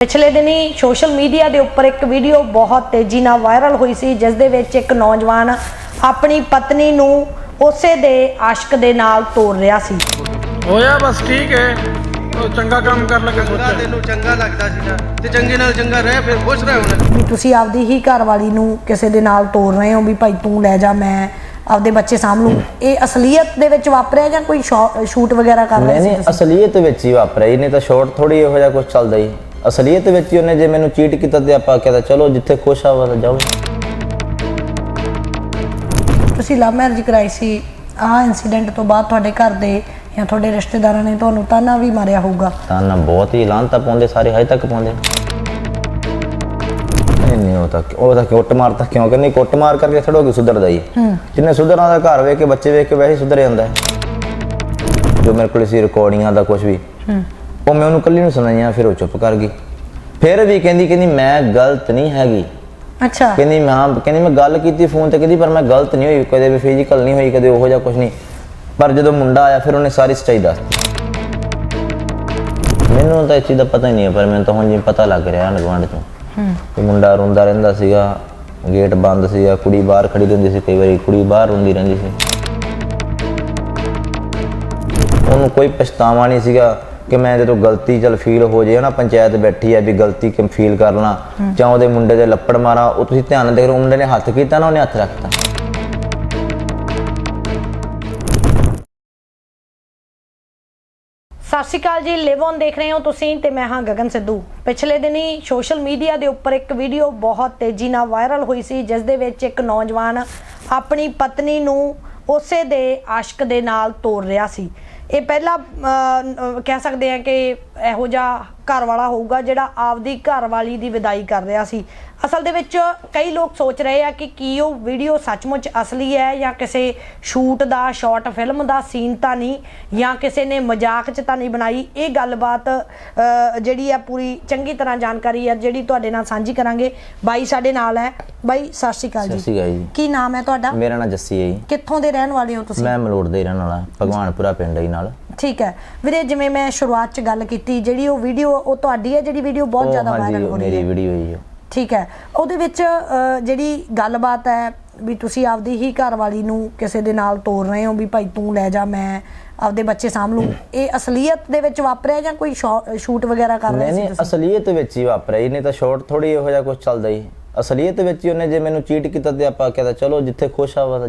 ਪਿਛਲੇ ਦਿਨੀ social media ਦੇ ਉੱਪਰ ਇੱਕ ਵੀਡੀਓ ਬਹੁਤ ਤੇਜ਼ੀ ਨਾਲ ਵਾਇਰਲ ਹੋਈ ਸੀ ਜਿਸ ਦੇ ਵਿੱਚ ਇੱਕ ਨੌਜਵਾਨ ਆਪਣੀ ਪਤਨੀ ਨੂੰ ਉਸੇ ਦੇ ਆਸ਼ਕ ਦੇ ਨਾਲ ਤੋੜ ਰਿਹਾ ਸੀ। ਹੋਇਆ ਬਸ ਠੀਕ ਹੈ। ਉਹ ਚੰਗਾ ਕੰਮ ਕਰ ਲੱਗੇ ਸੋਚਿਆ। ਤੈਨੂੰ ਚੰਗਾ ਲੱਗਦਾ ਸੀਗਾ ਤੇ ਚੰਗੇ ਨਾਲ ਚੰਗਾ ਰਹਿ ਫਿਰ ਖੁਸ਼ ਰਹਿ ਹੁਣ। ਵੀ ਤੁਸੀਂ ਆਪਦੀ ਹੀ ਘਰ ਵਾਲੀ ਨੂੰ ਕਿਸੇ ਦੇ ਨਾਲ ਤੋੜ ਰਹੇ ਹੋ ਵੀ ਭਾਈ ਤੂੰ ਲੈ ਜਾ ਮੈਂ ਆਪਦੇ ਬੱਚੇ ਲੂੰ ਇਹ ਅਸਲੀਅਤ ਦੇ ਵਿੱਚ ਵਾਪਰਿਆ ਜਾਂ ਕੋਈ ਸ਼ੂਟ ਵਗੈਰਾ ਕਰ ਰਹੇ ਨਹੀਂ ਸੀ ਨਹੀਂ? ਅਸਲੀਅਤ ਵਿੱਚ ਹੀ ਵਾਪਰਿਆ ਨਹੀਂ ਤਾਂ ਸ਼ਾਰਟ ਥੋੜੀ ਇਹੋ ਜਿਹਾ ਕੁਝ ਚੱਲਦਾ ਹੀ ਅਸਲੀਅਤ ਵਿੱਚ ਹੀ ਉਹਨੇ ਜੇ ਮੈਨੂੰ ਚੀਟ ਕੀਤਾ ਤੇ ਆਪਾਂ ਕਹਿੰਦਾ ਚਲੋ ਜਿੱਥੇ ਖੁਸ਼ ਆ ਵਾ ਜਾਓ। ਤੁਸੀਂ ਲਵ ਮੈਰਿਜ ਕਰਾਈ ਸੀ ਆਹ ਇਨਸੀਡੈਂਟ ਤੋਂ ਬਾਅਦ ਤੁਹਾਡੇ ਘਰ ਦੇ ਜਾਂ ਤੁਹਾਡੇ ਰਿਸ਼ਤੇਦਾਰਾਂ ਨੇ ਤੁਹਾਨੂੰ ਤਾਨਾ ਵੀ ਮਾਰਿਆ ਹੋਊਗਾ। ਤਾਂ ਨਾ ਬਹੁਤ ਹੀ ਲਾਂਤਾ ਪਾਉਂਦੇ ਸਾਰੇ ਹਜੇ ਤੱਕ ਪਾਉਂਦੇ। ਨਹੀਂ ਨਹੀਂ ਉਹ ਤਾਂ ਉਹ ਤਾਂ ਕੁੱਟ ਮਾਰ ਤਾਂ ਕਿਉਂ ਕਹਿੰਦੀ ਕੁੱਟ ਮਾਰ ਕਰਕੇ ਖੜੋਗੇ ਸੁਧਰਦਾ ਹੀ ਜਿੰਨੇ ਸੁਧਰਨਾ ਦਾ ਘਰ ਵੇਖ ਕੇ ਬੱਚੇ ਵੇਖ ਕੇ ਵੈਸੇ ਸੁਧਰ ਜਾਂਦਾ ਹੈ। ਜੋ ਮੇਰੇ ਕੋਲ ਸੀ ਰਿਕਾਰਡਿੰਗਾਂ ਦਾ ਕੁਝ ਵੀ। ਉਹ ਮੈਂ ਉਹਨੂੰ ਕੱਲੀ ਨੂੰ ਸੁਣਾਈਆਂ ਫਿਰ ਉਹ ਚੁੱਪ ਕਰ ਗਈ। ਫਿਰ ਵੀ ਕਹਿੰਦੀ ਕਹਿੰਦੀ ਮੈਂ ਗਲਤ ਨਹੀਂ ਹੈਗੀ। ਅੱਛਾ। ਕਹਿੰਦੀ ਮੈਂ ਹਾਂ ਕਹਿੰਦੀ ਮੈਂ ਗੱਲ ਕੀਤੀ ਫੋਨ ਤੇ ਕਹਿੰਦੀ ਪਰ ਮੈਂ ਗਲਤ ਨਹੀਂ ਹੋਈ ਕਦੇ ਵੀ ਫਿਜ਼ੀਕਲ ਨਹੀਂ ਹੋਈ ਕਦੇ ਉਹੋ ਜਿਹਾ ਕੁਝ ਨਹੀਂ। ਪਰ ਜਦੋਂ ਮੁੰਡਾ ਆਇਆ ਫਿਰ ਉਹਨੇ ਸਾਰੀ ਸੱਚਾਈ ਦੱਸਤੀ ਮੈਨੂੰ ਤਾਂ ਇਸ ਚੀਜ਼ ਦਾ ਪਤਾ ਹੀ ਨਹੀਂ ਹੈ ਪਰ ਮੈਨੂੰ ਤਾਂ ਹੁਣ ਜਿਵੇਂ ਪਤਾ ਲੱਗ ਰਿਹਾ ਨਗਵਾਂਡ ਤੋਂ ਕਿ ਮੁੰਡਾ ਰੋਂਦਾ ਰਹਿੰਦਾ ਸੀਗਾ ਗੇਟ ਬੰਦ ਸੀਗਾ ਕੁੜੀ ਬਾਹਰ ਖੜੀ ਰਹਿੰਦੀ ਸੀ ਕਈ ਵਾਰੀ ਕੁੜੀ ਬਾਹਰ ਰੋਂਦੀ ਰਹਿੰਦੀ ਸੀ। ਉਹਨੂੰ ਕੋਈ ਪਛਤਾਵਾ ਨਹੀਂ ਸੀਗਾ। ਕਿ ਮੈਂ ਜਦੋਂ ਗਲਤੀ ਚਲ ਫੀਲ ਹੋ ਜੇ ਨਾ ਪੰਚਾਇਤ ਬੈਠੀ ਹੈ ਵੀ ਗਲਤੀ ਕਿ ਫੀਲ ਕਰ ਲਾਂ ਜਾਂ ਉਹਦੇ ਮੁੰਡੇ ਦੇ ਲੱਪੜ ਮਾਰਾਂ ਉਹ ਤੁਸੀਂ ਧਿਆਨ ਦੇਖ ਰਹੇ ਮੁੰਡੇ ਨੇ ਹੱਥ ਕੀਤਾ ਨਾ ਉਹਨੇ ਹੱਥ ਰੱਖਤਾ। ਸਤਿ ਸ਼੍ਰੀ ਅਕਾਲ ਜੀ ਲਿਵ ਔਨ ਦੇਖ ਰਹੇ ਹੋ ਤੁਸੀਂ ਤੇ ਮੈਂ ਹਾਂ ਗਗਨ ਸਿੱਧੂ। ਪਿਛਲੇ ਦਿਨੀ ਸੋਸ਼ਲ ਮੀਡੀਆ ਦੇ ਉੱਪਰ ਇੱਕ ਵੀਡੀਓ ਬਹੁਤ ਤੇਜ਼ੀ ਨਾਲ ਵਾਇਰਲ ਹੋਈ ਸੀ ਜਿਸ ਦੇ ਵਿੱਚ ਇੱਕ ਨੌਜਵਾਨ ਆਪਣੀ ਪਤਨੀ ਨੂੰ ਉਸੇ ਦੇ ਆਸ਼ਕ ਦੇ ਨਾਲ ਤੋੜ ਰਿਹਾ ਸੀ। ਇਹ ਪਹਿਲਾ ਅਹ, ਕਹਿ ਸਕਦੇ ਆ ਕਿ ਇਹੋ ਜਿਹਾ ਘਰ ਵਾਲਾ ਹੋਊਗਾ ਜਿਹੜਾ ਆਪਦੀ ਘਰ ਵਾਲੀ ਦੀ ਵਿਦਾਈ ਕਰ ਰਿਹਾ ਸੀ। ਅਸਲ ਦੇ ਵਿੱਚ ਕਈ ਲੋਕ ਸੋਚ ਰਹੇ ਆ ਕਿ ਕੀ ਉਹ ਵੀਡੀਓ ਸੱਚਮੁੱਚ ਅਸਲੀ ਹੈ ਜਾਂ ਕਿਸੇ ਸ਼ੂਟ ਦਾ ਸ਼ਾਰਟ ਫਿਲਮ ਦਾ ਸੀਨ ਤਾਂ ਨਹੀਂ ਜਾਂ ਕਿਸੇ ਨੇ ਮਜ਼ਾਕ 'ਚ ਤਾਂ ਨਹੀਂ ਬਣਾਈ। ਇਹ ਗੱਲਬਾਤ ਜਿਹੜੀ ਆ ਪੂਰੀ ਚੰਗੀ ਤਰ੍ਹਾਂ ਜਾਣਕਾਰੀ ਆ ਜਿਹੜੀ ਤੁਹਾਡੇ ਨਾਲ ਸਾਂਝੀ ਕਰਾਂਗੇ। ਬਾਈ ਸਾਡੇ ਨਾਲ ਹੈ। ਬਾਈ ਸਤਿ ਸ਼੍ਰੀ ਅਕਾਲ ਸਤਿ ਜੀ ਸ਼੍ਰੀ ਅਕਾਲ ਜੀ। ਕੀ ਨਾਮ ਹੈ ਤੁਹਾਡਾ? ਮੇਰਾ ਨਾਮ ਜੱਸੀ ਹੈ ਜੀ। ਕਿੱਥੋਂ ਦੇ ਰਹਿਣ ਵਾਲੇ ਹੋ ਤੁਸੀਂ? ਮੈਂ ਮਲੋੜ ਦੇ ਰਹਿਣ ਵਾਲਾ ਭਗਵਾਨਪੁਰਾ ਪਿੰਡ ਹੈ ਨਾਲ। ਠੀਕ ਹੈ। ਵੀਰੇ ਜਿਵੇਂ ਮੈਂ ਸ਼ੁਰੂਆਤ 'ਚ ਗੱਲ ਕੀਤੀ ਜਿਹੜੀ ਉਹ ਵੀਡੀਓ ਉਹ ਤੁਹਾਡੀ ਹੈ ਜਿਹੜੀ ਵੀਡੀਓ ਬਹੁਤ ਜ਼ਿਆਦਾ ਵਾਇਰਲ ਹੋ ਰਹੀ ਮੇਰੀ ਹੈ? ਵੀਡੀਓ ਹੈ। ਠੀਕ ਹੈ। ਉਹਦੇ ਵਿੱਚ ਜਿਹੜੀ ਗੱਲਬਾਤ ਹੈ ਵੀ ਤੁਸੀਂ ਆਪਦੀ ਹੀ ਘਰ ਵਾਲੀ ਨੂੰ ਕਿਸੇ ਦੇ ਨਾਲ ਤੋੜ ਰਹੇ ਹੋ ਵੀ ਭਾਈ ਤੂੰ ਲੈ ਜਾ ਮੈਂ ਆਪਦੇ ਬੱਚੇ ਲੂੰ। ਇਹ ਅਸਲੀਅਤ ਦੇ ਵਿੱਚ ਵਾਪਰਿਆ ਜਾਂ ਕੋਈ ਸ਼ੂਟ ਵਗੈਰਾ ਕਰ ਰਹੇ ਸੀ ਨਹੀਂ ਅਸਲੀਅਤ ਵਿੱਚ ਹੀ ਵਾਪਰਿਆ ਨਹੀਂ ਤਾਂ ਸ਼ਾਰਟ ਥੋੜੀ ਇਹੋ ਜਿਹਾ ਕੁਝ ਚੱਲਦਾ ਹੀ ਅਸਲੀਅਤ ਵਿੱਚ ਹੀ ਉਹਨੇ ਜੇ ਮੈਨੂੰ ਚੀਟ ਕੀਤਾ ਤੇ ਆਪਾਂ ਕਹਿੰਦਾ ਚਲੋ ਜਿੱਥੇ ਖੁਸ਼ ਆ ਵਾ ਤਾਂ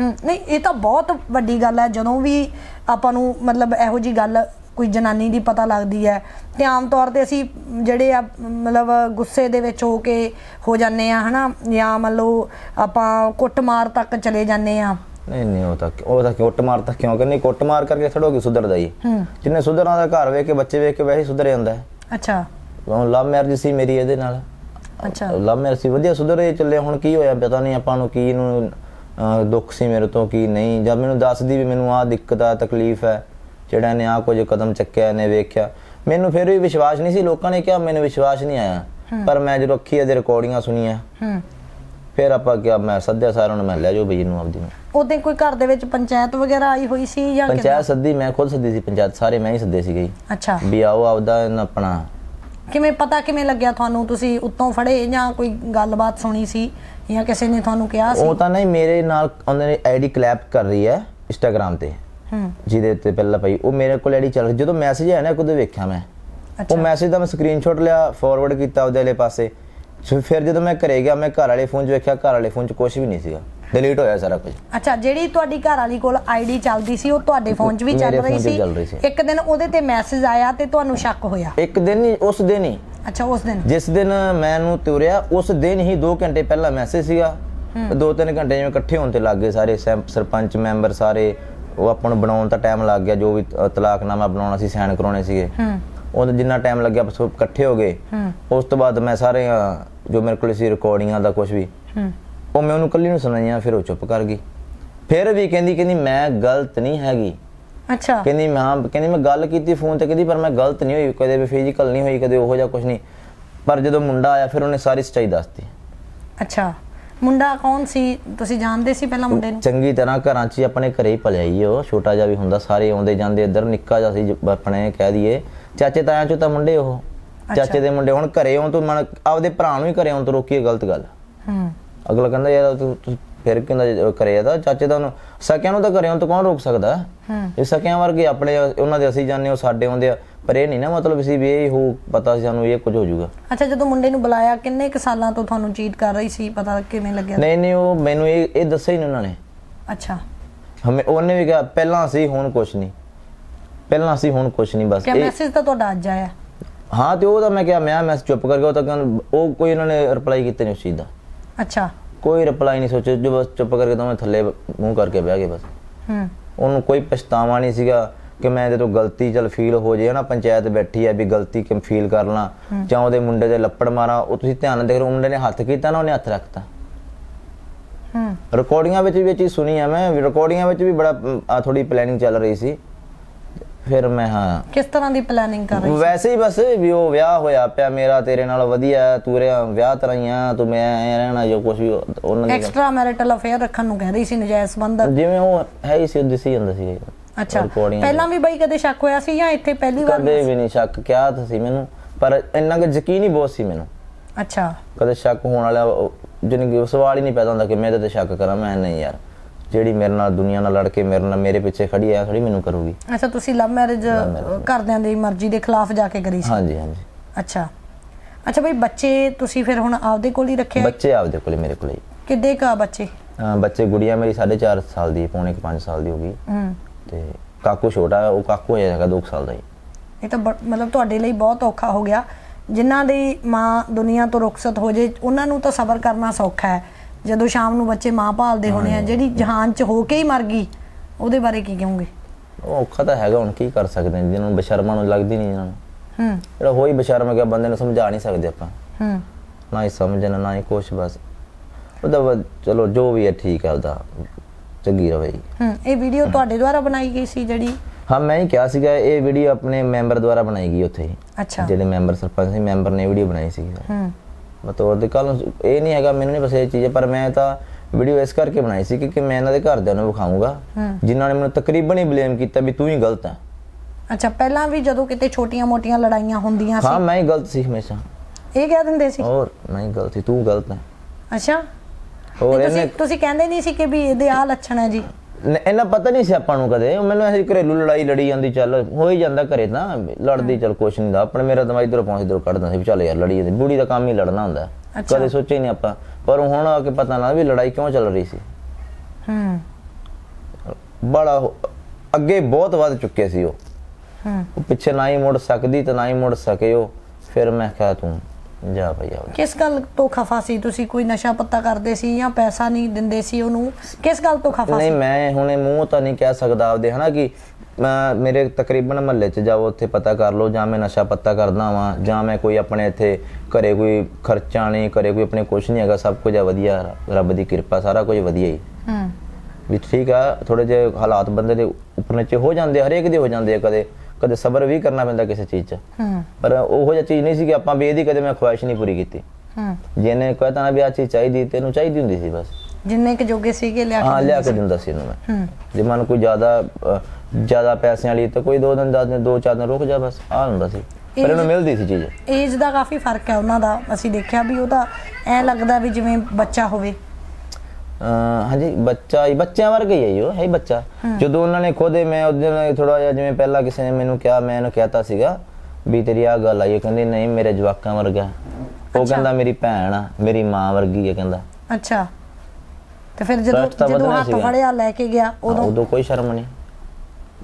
ਹੂੰ ਨਹੀਂ ਇਹ ਤਾਂ ਬਹੁਤ ਵੱਡੀ ਗੱਲ ਹੈ। ਜਦੋਂ ਵੀ ਆਪਾਂ ਨੂੰ ਮਤਲਬ ਇਹੋ ਜੀ ਗੱਲ ਕੋਈ ਜਨਾਨੀ ਦੀ ਪਤਾ ਲੱਗਦੀ ਹੈ। ਤੇ ਆਮ ਤੌਰ ਤੇ ਅਸੀਂ ਜਿਹੜੇ ਆ ਮਤਲਬ ਗੁੱਸੇ ਦੇ ਵਿੱਚ ਹੋ ਕੇ ਹੋ ਜਾਂਦੇ ਆ ਹਨਾ? ਜਾਂ ਮੰਨ ਲਓ ਆਪਾਂ ਕੁੱਟਮਾਰ ਤੱਕ ਚਲੇ ਜਾਂਦੇ ਆ ਨਹੀਂ ਨਹੀਂ ਉਹ ਤਾਂ ਉਹ ਤਾਂ ਕੁੱਟ ਮਾਰ ਤਾਂ ਕਿਉਂ ਕਹਿੰਦੀ ਕੁੱਟ ਮਾਰ ਕਰਕੇ ਖੜੋਗੇ ਸੁਧਰਦਾ ਹੀ। ਜਿੰਨੇ ਸੁਧਰਨਾ ਦਾ ਘਰ ਵੇਖ ਕੇ ਬੱਚੇ ਵੇਖ ਕੇ ਵੈਸੇ ਸੁਧਰ ਜਾਂਦਾ ਹੈ ਅੱਛਾ। ਹੁਣ ਲਵ ਮੈਰਿਜ ਸੀ ਮੇਰੀ ਇਹਦੇ ਨਾਲ। ਅੱਛਾ। ਲਵ ਮੈਰਿਜ ਸੀ ਵਧੀਆ ਸੁਧਰੇ ਚੱਲੇ ਹੁਣ ਕੀ ਹੋਇਆ ਪਤਾ ਨਹੀਂ ਆਪਾਂ ਨੂੰ ਕੀ ਅਹ, ਦੁੱਖ ਸੀ ਮੇਰੇ ਤੋਂ ਕੀ ਨਹੀਂ। ਜਦ ਮੈਨੂੰ ਦੱਸਦੀ ਵੀ ਮੈਨੂੰ ਆਹ ਦਿੱਕਤ ਆ ਤਕਲੀਫ ਹੈ। ਜਿਹੜਾ ਇਹਨੇ ਆ ਕੁਝ ਕਦਮ ਚੱਕਿਆ ਇਹਨੇ ਵੇਖਿਆ। ਮੈਨੂੰ ਫਿਰ ਵੀ ਵਿਸ਼ਵਾਸ ਨਹੀਂ ਸੀ। ਲੋਕਾਂ ਨੇ ਕਿਹਾ ਮੈਨੂੰ ਵਿਸ਼ਵਾਸ ਨਹੀਂ ਆਇਆ। ਪਰ ਮੈਂ ਜਦੋਂ ਅੱਖੀ ਇਹਦੇ ਰਿਕਾਰਡਿੰਗਾਂ ਸੁਣੀਆਂ ਹੂੰ। ਫਿਰ ਆਪਾਂ ਕਿਹਾ ਮੈਂ ਸੱਦਿਆ ਸਾਰਿਆਂ ਨੂੰ ਮੈਂ ਲੈ ਜਾਓ ਬਈ ਨੂੰ ਆਪਦੀ ਨੂੰ। ਉਹਦੇ ਕੋਈ ਘਰ ਦੇ ਵਿੱਚ ਪੰਚਾਇਤ ਵਗੈਰਾ ਆਈ ਹੋਈ ਸੀ ਜਾਂ? ਪੰਚਾਇਤ ਸੱਦੀ ਮੈਂ ਖੁਦ ਸੱਦੀ ਸੀ ਪੰਚਾਇਤ ਸਾਰੇ ਮੈਂ ਹੀ ਸੱਦੇ ਸੀਗੇ ਜੀ। ਅੱਛਾ। ਵੀ ਆਓ ਆਪਦਾ ਆਪਣਾ। ਕਿਵੇਂ ਪਤਾ ਕਿਵੇਂ ਲੱਗਿਆ ਤੁਹਾਨੂੰ? ਤੁਸੀਂ ਉੱਤੋਂ ਫੜੇ ਜਾਂ ਕੋਈ ਗੱਲਬਾਤ ਸੁਣੀ ਸੀ ਜਾਂ ਕਿਸੇ ਨੇ ਤੁਹਾਨੂੰ ਕਿਹਾ ਸੀ? ਉਹ ਤਾਂ ਨਹੀਂ ਮੇਰੇ ਨਾਲ ਉਹਨਾਂ ਨੇ ਆਈਡੀ ਕਲੈਪ ਕਰ ਰਹੀ ਹੈ ਇੰਸਟਾਗ੍ਰam ਤੇ। ਜਿਹਦੇ ਉੱਤੇ ਪਹਿਲਾਂ ਪਈ। ਉਹ ਮੇਰੇ ਕੋਲ ਆਈਡੀ ਚੱਲ ਜਦੋਂ ਮੈਸੇਜ ਆਇਆ ਨਾ ਕਦੇ ਵੇਖਿਆ ਮੈਂ। ਉਹ ਮੈਸੇਜ ਦਾ ਮੈਂ ਸਕਰੀਨਸ਼ਾਟ ਲਿਆ ਫਾਰਵਰਡ ਕੀਤਾ ਉਹਦੇ ਵਾਲੇ ਪਾਸੇ। ਫਿਰ ਜਦੋਂ ਮੈਂ ਘਰੇ ਗਿਆ ਮੈਂ ਘਰ ਵਾਲੇ ਫੋਨ 'ਚ ਵੇਖਿਆ ਘਰ ਵਾਲੇ ਫੋਨ 'ਚ ਕੁਝ ਵੀ ਨਹੀਂ ਸੀਗਾ। ਡਿਲੀਟ ਹੋਇਆ ਸਾਰਾ ਕੁਝ ਅੱਛਾ ਜਿਹੜੀ ਤੁਹਾਡੀ ਘਰ ਵਾਲੀ ਕੋਲ ਆਈਡੀ ਚੱਲਦੀ ਸੀ ਉਹ ਤੁਹਾਡੇ ਫੋਨ 'ਚ ਵੀ ਚੱਲ ਰਹੀ ਸੀ। ਇੱਕ ਦਿਨ ਉਹਦੇ ਤੇ ਮੈਸੇਜ ਆਇਆ ਤੇ ਤੁਹਾਨੂੰ ਸ਼ੱਕ ਹੋਇਆ? ਇੱਕ ਦਿਨ ਹੀ ਉਸ ਦਿਨ ਹੀ। ਅੱਛਾ ਉਸ ਦਿਨ। ਜਿਸ ਦਿਨ ਮੈਨੂੰ ਤੁਰਿਆ ਉਸ ਦਿਨ ਹੀ 2 ਘੰਟੇ ਪਹਿਲਾਂ ਮੈਸੇਜ ਸੀਗਾ। ਤੇ 2-3 ਘੰਟੇ ਜਿਵੇਂ ਇਕੱਠੇ ਹੋਣ ਤੇ ਲੱਗ ਗਏ ਸਾਰੇ ਸਰਪੰਚ ਮੈਂਬਰ ਸਾਰੇ। ਉਹ ਆਪਾਂ ਨੂੰ ਬਣਾਉਣ ਦਾ ਟਾਈਮ ਲੱਗ ਗਿਆ ਜੋ ਵੀ ਤਲਾਕਨਾਮਾ ਬਣਾਉਣਾ ਸੀ ਸਾਈਨ ਕਰਾਉਣੇ ਸੀਗੇ। ਹੂੰ। ਉਹਦਾ ਜਿੰਨਾ ਟਾਈਮ ਲੱਗਿਆ ਬਸ ਉਹ ਇਕੱਠੇ ਹੋ ਗਏ। ਹੂੰ। ਉਸ ਤੋਂ ਬਾਅਦ ਮੈਂ ਸਾਰੇ ਜੋ ਮੇਰੇ ਕੋਲ ਸੀ ਰਿਕਾਰਡਿੰਗਾਂ ਦਾ ਕੁਝ ਵੀ ਹੂੰ। ਉਹ ਮੈਂ ਉਹਨੂੰ ਕੱਲੀ ਨੂੰ ਸੁਣਾਈਆਂ ਫਿਰ ਉਹ ਚੁੱਪ ਕਰ ਗਈ। ਫਿਰ ਵੀ ਕਹਿੰਦੀ ਕਹਿੰਦੀ ਮੈਂ ਗਲਤ ਨਹੀਂ ਹੈਗੀ। ਅੱਛਾ। ਕਹਿੰਦੀ ਮੈਂ ਕਹਿੰਦੀ ਮੈਂ ਗੱਲ ਕੀਤੀ ਫੋਨ ਤੇ ਕਹਿੰਦੀ ਪਰ ਮੈਂ ਗਲਤ ਨਹੀਂ ਹੋਈ ਕਦੇ ਵੀ ਫਿਜ਼ੀਕਲ ਨਹੀਂ ਹੋਈ ਕਦੇ ਉਹੋ ਜਿਹਾ ਕੁਝ ਨਹੀਂ। ਪਰ ਜਦੋਂ ਮੁੰਡਾ ਆਇਆ ਫਿਰ ਉਹਨੇ ਸਾਰੀ ਸੱਚਾਈ ਦੱਸਤੀ ਅੱਛਾ। ਮੁੰਡਾ ਕੌਣ ਸੀ? ਤੁਸੀਂ ਜਾਣਦੇ ਸੀ ਪਹਿਲਾਂ ਮੁੰਡੇ ਨੂੰ? ਚੰਗੀ ਤਰ੍ਹਾਂ ਘਰਾਂ 'ਚ ਹੀ ਆਪਣੇ ਘਰੇ ਹੀ ਪਲਿਆ ਹੀ ਉਹ। ਛੋਟਾ ਜਿਹਾ ਵੀ ਹੁੰਦਾ ਸਾਰੇ ਆਉਂਦੇ ਜਾਂਦੇ ਇੱਧਰ ਨਿੱਕਾ ਜਿਹਾ ਸੀ ਜ- ਆਪਣੇ ਕਹਿ ਦਈਏ। ਚਾਚੇ ਤਾਇਆਂ ਚੋਂ ਤਾਂ ਮੁੰਡੇ ਉਹ। ਚਾਚੇ ਦੇ ਮੁੰਡੇ ਹੁਣ ਘਰੇ ਆਉਣ ਤੋਂ ਮਨ ਆਪਦੇ ਭਰਾ ਨੂੰ ਹੀ ਘਰੇ ਆਉਣ ਤੋਂ ਰੋਕੀ ਇਹ ਗਲਤ ਗੱਲ। ਹੂੰ। ਅਗਲਾ ਕਹਿੰਦਾ ਯਾਰ ਤੂੰ ਤੂੰ ਫਿਰ ਕਹਿੰਦਾ ਜੇ ਕਰੇ ਤਾਂ ਚਾਚੇ ਦਾ ਉਹਨੂੰ ਸਕਿਆਂ ਨੂੰ ਤਾਂ ਘਰੇ ਆਉਣ ਤੋਂ ਕੌਣ ਰੋਕ ਸਕਦਾ? ਹੂੰ। ਇਹ ਸਕਿਆਂ ਵਰਗੇ ਆਪਣੇ ਉਹਨਾਂ ਦੇ ਅਸੀਂ ਜਾਣਦੇ ਉਹ ਸਾਡੇ ਆਉਂਦੇ ਆ। ਪਰ ਇਹ ਨਹੀਂ ਨਾ ਮਤਲਬ ਸੀ ਵੀ ਇਹ ਹੋ ਪਤਾ ਸੀ ਸਾਨੂੰ ਇਹ ਕੁਝ ਹੋ ਜਾਊਗਾ। ਅੱਛਾ ਜਦੋਂ ਮੁੰਡੇ ਨੂੰ ਬੁਲਾਇਆ ਕਿੰਨੇ ਕੁ ਸਾਲਾਂ ਤੋਂ ਤੁਹਾਨੂੰ ਚੀਟ ਕਰ ਰਹੀ ਸੀ? ਪਤਾ ਕਿਵੇਂ ਲੱਗਿਆ? ਨਹੀਂ ਨਹੀਂ ਉਹ ਮੈਨੂੰ ਇਹ ਇਹ ਦੱਸਿਆ ਹੀ ਨਹੀਂ ਉਹਨਾਂ ਨੇ। ਅੱਛਾ। ਹਮੇ ਉਹਨੇ ਵੀ ਕਿਹਾ ਪਹਿਲਾਂ ਸੀ ਹੁਣ ਕੁਝ ਨਹੀਂ। ਪਹਿਲਾਂ ਸੀ ਹੁਣ ਕੁਝ ਨਹੀਂ ਬਸ ਇਹ ਮੈਸੇਜ ਤਾਂ ਤੁਹਾਡਾ ਅੱਜ ਆਇਆ? ਹਾਂ ਤੇ ਉਹ ਤਾਂ ਮੈਂ ਕਿਹਾ ਮੈਂ ਮੈਂ ਚੁੱਪ ਕਰਕੇ ਉਹ ਤਾਂ ਉਹ ਕੋਈ ਉਹਨਾਂ ਨੇ ਰਿਪਲਾਈ ਕੀਤਾ ਨਹੀਂ ਉਸ ਚੀਜ਼ ਦਾ। ਅੱਛਾ। ਕੋਈ ਰਿਪਲਾਈ ਨਹੀਂ ਸੋਚਿਆ ਜੋ ਬਸ ਚੁੱਪ ਕਰਕੇ ਤਾਂ ਮੈਂ ਥੱਲੇ ਮੂੰਹ ਕਰਕੇ ਬਹਿ ਗਏ ਬਸ। ਹੂੰ। ਉਹਨੂੰ ਕੋਈ ਪਛਤਾਵਾ ਨਹੀਂ ਸੀਗਾ। ਕਿ ਮੈਂ ਤੋਂ ਗਲਤੀ ਚਲ ਫੀਲ ਹੋ ਜੇ ਨਾ ਪੰਚਾਇਤ ਬੈਠੀ ਹੈ ਵੀ ਗਲਤੀ ਕਿ ਫੀਲ ਕਰ ਲਾਂ ਜਾਂ ਉਹਦੇ ਮੁੰਡੇ ਦੇ ਲੱਪੜ ਮਾਰਾਂ ਉਹ ਤੁਸੀਂ ਧਿਆਨ ਦੇਖ ਮੁੰਡੇ ਨੇ ਹੱਥ ਕੀਤਾ ਨਾ ਉਹਨੇ ਹੱਥ ਰੱਖਤਾ। ਹੂੰ। ਰਿਕਾਰਡਿੰਗਾਂ ਵਿੱਚ ਵੀ ਇਹ ਚੀਜ਼ ਸੁਣੀ ਆ ਮੈਂ ਰਿਕਾਰਡਿੰਗਾਂ ਵਿੱਚ ਵੀ ਬੜਾ ਆ ਥੋੜੀ ਪਲੈਨਿੰਗ ਚੱਲ ਰਹੀ ਸੀ। ਫਿਰ ਮੈਂ ਹਾਂ। ਕਿਸ ਤਰ੍ਹਾਂ ਦੀ ਪਲੈਨਿੰਗ ਕਰ ਰਹੀ ਵੈਸੇ ਹੀ ਬਸ ਵੀ ਉਹ ਵਿਆਹ ਹੋਇਆ ਪਿਆ ਮੇਰਾ ਤੇਰੇ ਨਾਲ ਵਧੀਆ ਤੂੰ ਰਿਆ ਵਿਆਹ ਤਰ੍ਹਾਂ ਹੀ ਆ ਤੂੰ ਮੈਂ ਐ ਰਹਿਣਾ ਜੋ ਕੁਝ ਵੀ ਉਹਨਾਂ ਨੇ ਐਕਸਟਰਾ ਮੈਰਿਟਲ ਅਫੇਅਰ ਰੱਖਣ ਨੂੰ ਕਹਿ ਰਹੀ ਸੀ ਨਜਾਇਜ਼ ਸੰਬੰਧ। ਜਿਵੇਂ ਉਹ ਹੈ ਹੀ ਸੀ ਉਹ ਦਿਸੀ ਜਾਂਦਾ ਸੀ। ਅੱਛਾ। ਪਹਿਲਾਂ ਵੀ ਬਈ ਕਦੇ ਸ਼ੱਕ ਹੋਇਆ ਸੀ ਜਾਂ ਇੱਥੇ ਪਹਿਲੀ ਵਾਰ ਕਦੇ ਵੀ ਨਹੀਂ ਸ਼ੱਕ ਕਿਹਾ ਤਾਂ ਸੀ ਮੈਨੂੰ ਪਰ ਇੰਨਾ ਕਿ ਯਕੀਨ ਹੀ ਬਹੁਤ ਸੀ ਮੈਨੂੰ। ਅੱਛਾ। ਕਦੇ ਸ਼ੱਕ ਹੋਣ ਵਾਲਾ ਜਿਨ ਕਿ ਸਵਾਲ ਹੀ ਨਹੀਂ ਪੈਦਾ ਹੁੰਦਾ ਕਿ ਮੈਂ ਤੇ ਸ਼ੱਕ ਕਰਾਂ ਮੈਂ ਨਹੀਂ ਯਾਰ। ਜਿਹੜੀ ਮੇਰੇ ਨਾਲ ਦੁਨੀਆ ਨਾਲ ਲੜ ਕੇ ਮੇਰੇ ਨਾਲ ਮੇਰੇ ਪਿੱਛੇ ਖੜੀ ਆ ਥੋੜੀ ਮੈਨੂੰ ਕਰੂਗੀ। ਅੱਛਾ ਤੁਸੀਂ ਲਵ ਮੈਰਿਜ ਘਰਦਿਆਂ ਦੀ ਮਰਜ਼ੀ ਦੇ ਖਿਲਾਫ ਜਾ ਕੇ ਕਰੀ ਸੀ? ਹਾਂਜੀ ਹਾਂਜੀ। ਅੱਛਾ। ਅੱਛਾ ਬਈ ਬੱਚੇ ਤੁਸੀਂ ਫਿਰ ਹੁਣ ਆਪਦੇ ਕੋਲ ਹੀ ਰੱਖਿਆ? ਬੱਚੇ ਆਪਦੇ ਕੋਲੇ ਮੇਰੇ ਕੋਲੇ ਹੀ। ਕਿੱਡੇ ਕਾ ਬੱਚੇ? ਬੱਚੇ ਗੁੜੀਆ ਮੇਰੀ 4.5 ਸਾਲ ਦੀ ਪੌਣੇ 5 ਸਾਲ ਦੀ ਹੋ ਗਈ। ਹੂੰ। ਤੇ ਕਾਕੂ ਛੋਟਾ ਉਹ ਕਾਕੂ ਹੈ ਹੈਗਾ 2 ਸਾਲ ਦਾ ਹੀ। ਇਹ ਤਾਂ ਮਤਲਬ ਤੁਹਾਡੇ ਲਈ ਬਹੁਤ ਔਖਾ ਹੋ ਗਿਆ। ਜਿਨ੍ਹਾਂ ਦੀ ਮਾਂ ਦੁਨੀਆ ਤੋਂ ਰੁਖਸਤ ਹੋ ਜੇ ਉਹਨਾਂ ਨੂੰ ਤਾਂ ਸਬਰ ਕਰਨਾ ਸੌਖਾ ਹੈ। ਜਦੋਂ ਸ਼ਾਮ ਨੂੰ ਬੱਚੇ ਮਾਂ ਭਾਲਦੇ ਹੋਣੇ ਆ ਜਿਹੜੀ ਜਹਾਨ 'ਚ ਹੋ ਕੇ ਹੀ ਮਰ ਗਈ ਉਹਦੇ ਬਾਰੇ ਕੀ ਕਹੋਗੇ? ਉਹ ਔਖਾ ਤਾਂ ਹੈਗਾ ਹੁਣ ਕੀ ਕਰ ਸਕਦੇ ਹਾਂ ਜਿਹਨਾਂ ਨੂੰ ਬਸ਼ਰਮਾਂ ਨੂੰ ਲੱਗਦੀ ਨਹੀਂ ਇਹਨਾਂ ਨੂੰ। ਹੂੰ। ਜਿਹੜਾ ਹੋਈ ਬਸ਼ਰਮ ਗਿਆ ਬੰਦੇ ਨੂੰ ਸਮਝਾ ਨਹੀਂ ਸਕਦੇ ਆਪਾਂ। ਹੂੰ। ਨਾ ਹੀ ਸਮਝਣਾ ਨਾ ਹੀ ਕੁਛ ਬਸ। ਉਹਦਾ ਚਲੋ ਜੋ ਵੀ ਹੈ ਠੀਕ ਹੈ ਉਹਦਾ ਚੰਗੀ ਰਵੇ। ਹੂੰ ਇਹ ਵੀਡੀਓ ਤੁਹਾਡੇ ਦੁਆਰਾ ਬਣਾਈ ਗਈ ਸੀ ਜਿਹੜੀ? ਹਾਂ ਮੈਂ ਹੀ ਕਿਹਾ ਸੀਗਾ ਇਹ ਵੀਡੀਓ ਆਪਣੇ ਮੈਂਬਰ ਦੁਆਰਾ ਬਣਾਈ ਗਈ ਉੱਥੇ। ਹੀ ਅੱਛਾ। ਜਿਹੜੇ ਮੈਂਬਰ ਸਰਪੰਚ ਸੀ ਮੈਂਬਰ ਨੇ ਵੀਡੀਓ ਬਣਾਈ ਸੀ ਹੂੰ। ਮਤਲਬ ਉਹਦੇ ਕੱਲ ਇਹ ਨਹੀਂ ਹੈਗਾ ਮੈਨੂੰ ਨਹੀਂ ਇਹ ਚੀਜ਼ ਹੈ, ਪਰ ਮੈਂ ਤਾਂ ਵੀਡੀਓ ਇਸ ਕਰਕੇ ਬਣਾਈ ਸੀ ਕਿ ਮੈਂ ਇਹਨਾਂ ਦੇ ਘਰਦਿਆਂ ਨੂੰ ਵਿਖਾਊਂਗਾ ਹੂੰ। ਜਿਨ੍ਹਾਂ ਨੇ ਮੈਨੂੰ ਤਕਰੀਬਨ ਹੀ ਬਲੇਮ ਕੀਤਾ ਵੀ ਤੂੰ ਹੀ ਗਲਤ ਹੈ। ਅੱਛਾ ਪਹਿਲਾਂ ਵੀ ਜਦੋਂ ਕਿਤੇ ਛੋਟੀਆਂ-ਮੋਟੀਆਂ ਲੜਾਈਆਂ ਹੁੰਦੀਆਂ ਹਾਂ ਸੀ ਮੈਂ ਹੀ ਗਲਤ ਸੀ ਹਮੇਸ਼ਾ। ਇਹ ਕਹਿ ਦਿੰਦੇ ਸੀ? ਹੋਰ ਮੈਂ ਹੀ ਗਲਤ ਸੀ ਤੂੰ ਗਲਤ ਹੈ। ਅੱਛਾ। ਹੋਰ ਤੁਸੀਂ ਤੁਸੀਂ ਕਹਿੰਦੇ ਨਹੀਂ ਸੀ ਕਿ ਵੀ ਇਹਦੇ ਆ ਲੱਛਣ ਹੈ ਜੀ? ਇਹਨਾਂ ਪਤਾ ਨਹੀਂ ਸੀ ਆਪਾਂ ਨੂੰ ਕਦੇ। ਮੈਨੂੰ ਐਸੀ ਘਰੇਲੂ ਲੜਾਈ ਲੜੀ ਜਾਂਦੀ ਚੱਲ ਹੋ ਹੀ ਜਾਂਦਾ ਘਰੇ ਤਾਂ। ਲੜਦੀ ਚੱਲ ਕੁਛ ਨਹੀਂ ਦਾ। ਆਪਣੇ ਮੇਰਾ ਦਿਮਾਗ ਇਧਰੋਂ ਪਹੁੰਚ ਇਧਰੋਂ ਕੱਢਦਾ ਸੀ ਵੀ ਚੱਲ ਯਾਰ ਲੜੀ ਜਾਂਦੀ ਬੁੜੀ ਦਾ ਕੰਮ ਹੀ ਲੜਨਾ ਹੁੰਦਾ। ਕਦੇ ਸੋਚਿਆ ਹੀ ਨਹੀਂ ਆਪਾਂ। ਪਰ ਹੁਣ ਆ ਕੇ ਪਤਾ ਨਾ ਵੀ ਲੜਾਈ ਕਿਉਂ ਚੱਲ ਰਹੀ ਸੀ। ਹੂੰ। ਬੜਾ ਅੱਗੇ ਬਹੁਤ ਵੱਧ ਚੁੱਕੇ ਸੀ ਉਹ। ਹੂੰ। ਉਹ ਪਿੱਛੇ ਨਾ ਹੀ ਮੁੜ ਸਕਦੀ ਤੇ ਨਾ ਹੀ ਮੁੜ ਸਕੇ ਉਹ ਫਿਰ ਮੈਂ ਕਿਹਾ ਤੂੰ ਜਾ ਭਈਆ ਕਿਸ ਗੱਲ ਤੋਂ ਖਫਾ ਸੀ? ਤੁਸੀਂ ਕੋਈ ਨਸ਼ਾ ਪੱਤਾ ਕਰਦੇ ਸੀ ਜਾਂ ਪੈਸਾ ਨਹੀਂ ਦਿੰਦੇ ਸੀ ਉਹਨੂੰ? ਕਿਸ ਗੱਲ ਤੋਂ ਖਫਾ ਨਹੀਂ ਮੈਂ ਹੁਣੇ ਮੂੰਹ ਤਾਂ ਨਹੀਂ ਕਹਿ ਸਕਦਾ ਆਪਦੇ ਹਨਾ ਕਿ ਮੈਂ ਮੇਰੇ ਤਕਰੀਬਨ ਮਹੱਲੇ 'ਚ ਜਾਓ ਉੱਥੇ ਪਤਾ ਕਰ ਲਓ ਜਾਂ ਮੈਂ ਨਸ਼ਾ ਪੱਤਾ ਕਰਦਾ ਵਾਂ ਜਾਂ ਮੈਂ ਕੋਈ ਆਪਣੇ ਇੱਥੇ ਘਰੇ ਕੋਈ ਖਰਚਾ ਨਹੀਂ ਘਰੇ ਕੋਈ ਆਪਣੇ ਕੁਝ ਨਹੀਂ ਹੈਗਾ ਸਭ ਕੁਝ ਆ ਵਧੀਆ ਰੱਬ ਦੀ ਕਿਰਪਾ ਸਾਰਾ ਕੁਝ ਵਧੀਆ ਹੀ। ਹੂੰ। ਵੀ ਠੀਕ ਆ ਥੋੜੇ ਜਿਹੇ ਹਾਲਾਤ ਬੰਦੇ ਦੇ ਉੱਪਰ ਨੀਚੇ ਹੋ ਜਾਂਦੇ ਹਰੇਕ ਦੇ ਹੋ ਜਾਂਦੇ ਆ ਕਦੇ। ਕਦੇ ਸਬਰ ਵੀ ਕਰਨਾ ਪੈਂਦਾ ਕਿਸੇ ਚੀਜ਼ 'ਚ। ਹੂੰ। ਪਰ ਉਹੋ ਜਿਹੀ ਚੀਜ਼ ਨਹੀਂ ਸੀ ਕਿ ਆਪਾਂ ਵੀ ਇਹਦੀ ਕਦੇ ਮੈਂ ਖੁਆਇਸ਼ ਨਹੀਂ ਪੂਰੀ ਕੀਤੀ। ਹੂੰ। ਜਿਹਨੇ ਕਹਤਾ ਨਾ ਵੀ ਆ ਚੀਜ਼ ਚਾਹੀਦੀ ਤੈਨੂੰ ਚਾਹੀਦੀ ਹੁੰਦੀ ਸੀ ਬਸ। ਜਿੰਨੇ ਕੁ ਜੋਗੇ ਸੀਗੇ ਲਿਆ ਹਾਂ ਕੇ ਲਿਆ ਕੇ ਦਿੰਦਾ ਸੀ। ਇਹਨੂੰ ਮੈਂ। ਹੂੰ। ਜੇ ਮਨ ਕੋਈ ਜ਼ਿਆਦਾ ਜ਼ਿਆਦਾ ਪੈਸਿਆਂ ਵਾਲੀ ਤਾਂ ਕੋਈ ਦੋ ਦਿਨ ਦਿਨ ਦੋ ਚਾਰ ਦਿਨ ਰੁਕ ਜਾ ਬਸ ਆ ਹੁੰਦਾ ਸੀ। ਪਰ ਇਹਨੂੰ ਮਿਲਦੀ ਸੀ ਚੀਜ਼। ਏਜ ਦਾ ਕਾਫੀ ਫ਼ਰਕ ਹੈ ਉਹਨਾਂ ਦਾ। ਅਸੀਂ ਦੇਖਿਆ ਵੀ ਉਹਦਾ ਐ ਲੱਗਦਾ ਵੀ ਜਿਵੇਂ ਬੱਚਾ ਹੋਵੇ। ਹਾਂਜੀ ਬੱਚਾ ਹੀ ਬੱਚਿਆਂ ਵਰਗਾ ਹੀ ਹੈ ਉਹ ਹੈ ਬੱਚਾ। ਜਦੋਂ ਉਹਨਾਂ ਨੇ ਖੁਦ ਮੈਂ ਉਹਦੇ ਨਾਲ ਥੋੜਾ ਜਿਹਾ ਜਿਵੇਂ ਪਹਿਲਾਂ ਕਿਸੇ ਨੇ ਮੈਨੂੰ ਕਿਹਾ ਮੈਂ ਇਹਨੂੰ ਕਹਿਤਾ ਸੀਗਾ ਵੀ ਤੇਰੀ ਆ ਗੱਲ ਆਈ ਕਹਿੰਦੀ ਨਹੀਂ ਮੇਰੇ ਜਵਾਕਾਂ ਵਰਗਾ ਉਹ ਕਹਿੰਦਾ ਮੇਰੀ ਭੈਣ ਆ ਮੇਰੀ ਮਾਂ ਵਰਗੀ ਹੈ ਕਹਿੰਦਾ। ਅੱਛਾ। ਤੇ ਫਿਰ ਜਦੋਂ ਜਦੋਂ ਹੱਥ। ਫੜਿਆ ਲੈ ਕੇ ਗਿਆ ਉਦੋਂ ਉਦੋਂ ਕੋਈ ਸ਼ਰਮ ਨਹੀਂ।